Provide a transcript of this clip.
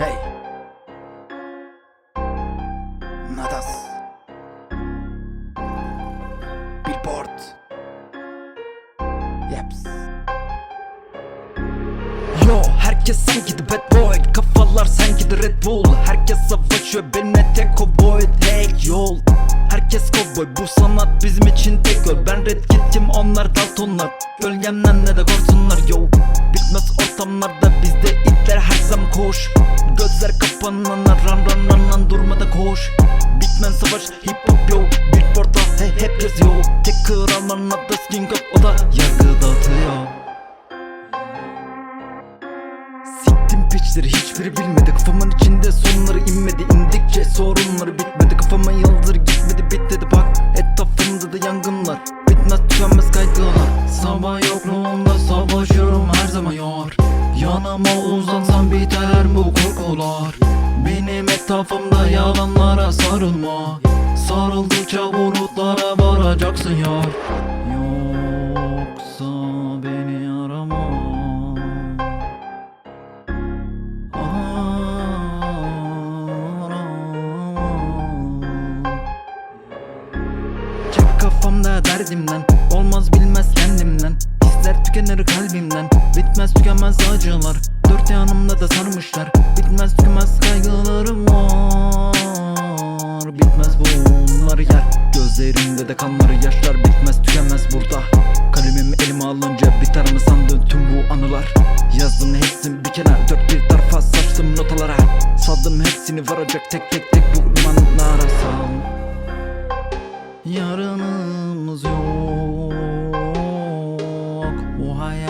Hey. Nadas. Billboard. Yaps. Yo herkes sanki the bad boy Kafalar sanki the Red Bull Herkes savaşıyor benimle tek o boy tek yol Herkes kovboy bu sanat bizim için tek yol Ben red kit'im onlar daltonlar Gölgemden ne de korsunlar yo Bitmez ortamlarda bizde itler her zaman koş Gözler kapanana ran ran ran ran durmadan koş. Bitmez savaş hip hop yo. Billboard'da he, hep yazıyor. Tek kralların adı King of o da yargı dağıtıyor. Siktim piçleri hiçbiri bilmedi. Kafamın içinde sonları inmedi. İndikçe sorunları bitmedi. Kafama yıldır gitmedi bitmedi. Bak Etrafımda da yangınlar. Bitmez tükenmez kaygılar. Sabah zaman yar Yanıma uzansam biter bu korkular. Benim etrafımda yalanlara sarılma. Sarıldıkça bulutlara varacaksın yar. Yoksa beni arama. Çek kafamda derdimden. Olmaz bilmez kendimden Hisler tükenir kalbimden. Bitmez tükenmez acılar. Dört yanımda da sarmışlar. Bitmez tükenmez kaygılarım var. Bitmez bunlar yer Gözlerimde de kanları yaşlar. Bitmez tükenmez burada. Kalemimi elime alınca biter mi sandın tüm bu anılar? Yazdım hepsini bir kenar Dört bir tarafa saçtım notalara. Saldım hepsini varacak tek tek tek bu limanlara sal Yarın why